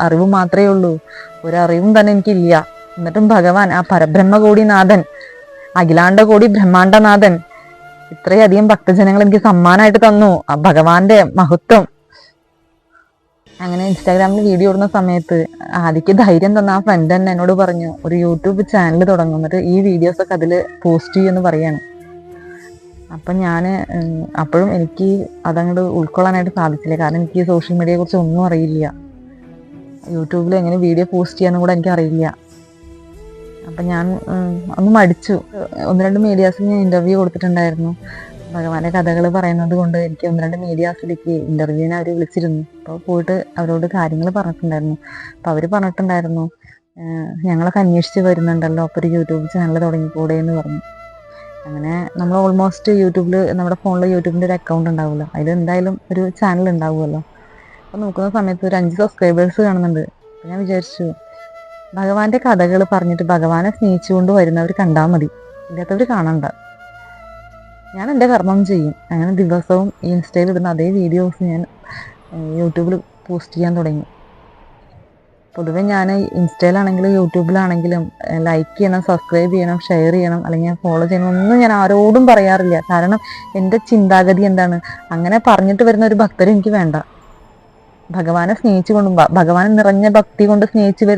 അറിവ് മാത്രമേ ഉള്ളൂ. ഒരറിവും തന്നെ എനിക്കില്ല. എന്നിട്ടും ഭഗവാൻ ആ പരബ്രഹ്മകോടി നാഥൻ അഖിലാണ്ട കോടി ബ്രഹ്മാണ്ടനാഥൻ ഇത്രയധികം ഭക്തജനങ്ങൾ എനിക്ക് സമ്മാനമായിട്ട് തന്നു. ആ ഭഗവാന്റെ മഹത്വം. അങ്ങനെ ഇൻസ്റ്റാഗ്രാമിൽ വീഡിയോ ഇടുന്ന സമയത്ത് ആദ്യക്ക് ധൈര്യം തന്ന ആ ഫ്രണ്ട് തന്നെ എന്നോട് പറഞ്ഞു ഒരു യൂട്യൂബ് ചാനൽ തുടങ്ങും. എന്നിട്ട് ഈ വീഡിയോസ് ഒക്കെ അതിൽ പോസ്റ്റ് ചെയ്യുമെന്ന് പറയാണ്. അപ്പം ഞാൻ അപ്പോഴും എനിക്ക് അതങ്ങോട്ട് ഉൾക്കൊള്ളാനായിട്ട് സാധിച്ചില്ല. കാരണം എനിക്ക് സോഷ്യൽ മീഡിയയെ കുറിച്ച് ഒന്നും അറിയില്ല. യൂട്യൂബിൽ എങ്ങനെ വീഡിയോ പോസ്റ്റ് ചെയ്യാന്നും കൂടെ എനിക്ക് അറിയില്ല അപ്പം ഞാൻ ഒന്ന് മടിച്ചു. ഒന്ന് രണ്ട് മീഡിയാസിൽ ഞാൻ ഇന്റർവ്യൂ കൊടുത്തിട്ടുണ്ടായിരുന്നു. ഭഗവാന്റെ കഥകൾ പറയുന്നത് കൊണ്ട് എനിക്ക് ഒന്ന് രണ്ട് മീഡിയാസിലേക്ക് ഇന്റർവ്യൂവിന് അവർ വിളിച്ചിരുന്നു. അപ്പോൾ പോയിട്ട് അവരോട് കാര്യങ്ങൾ പറഞ്ഞിട്ടുണ്ടായിരുന്നു. അപ്പോൾ അവർ പറഞ്ഞിട്ടുണ്ടായിരുന്നു "ഏഹ്, ഞങ്ങളൊക്കെ അന്വേഷിച്ച് വരുന്നുണ്ടല്ലോ. അപ്പോൾ ഒരു യൂട്യൂബ് ചാനൽ തുടങ്ങിക്കൂടെ എന്ന് പറഞ്ഞു. അങ്ങനെ നമ്മൾ ഓൾമോസ്റ്റ് യൂട്യൂബിൽ നമ്മുടെ ഫോണിൽ യൂട്യൂബിന്റെ ഒരു അക്കൗണ്ട് ഉണ്ടാവുമല്ലോ. അതിൽ എന്തായാലും ഒരു ചാനൽ ഉണ്ടാവുമല്ലോ. അപ്പോൾ നോക്കുന്ന സമയത്ത് ഒരു അഞ്ച് സബ്സ്ക്രൈബേഴ്സ് കാണുന്നുണ്ട്. അപ്പൊ ഞാൻ വിചാരിച്ചു ഭഗവാന്റെ കഥകൾ പറഞ്ഞിട്ട് ഭഗവാനെ സ്നേഹിച്ചുകൊണ്ട് വരുന്നവർ കണ്ടാൽ മതി. ഇല്ലാത്തവർ കാണണ്ട. ഞാൻ എന്റെ കർമ്മം ചെയ്യും. അങ്ങനെ ദിവസവും ഇൻസ്റ്റയിൽ ഇടുന്ന അതേ വീഡിയോസ് ഞാൻ യൂട്യൂബിൽ പോസ്റ്റ് ചെയ്യാൻ തുടങ്ങി. പൊതുവെ ഞാൻ ഇൻസ്റ്റയിലാണെങ്കിലും യൂട്യൂബിലാണെങ്കിലും ലൈക്ക് ചെയ്യണം സബ്സ്ക്രൈബ് ചെയ്യണം ഷെയർ ചെയ്യണം അല്ലെങ്കിൽ ഫോളോ ചെയ്യണം ഒന്നും ഞാൻ ആരോടും പറയാറില്ല. കാരണം എന്റെ ചിന്താഗതി എന്താണ്? അങ്ങനെ പറഞ്ഞിട്ട് വരുന്ന ഒരു ഭക്തരും എനിക്ക് വേണ്ട. ഭഗവാനെ സ്നേഹിച്ചുകൊണ്ടും ഭഗവാൻ നിറഞ്ഞ ഭക്തി കൊണ്ട് സ്നേഹിച്ചു വരുന്ന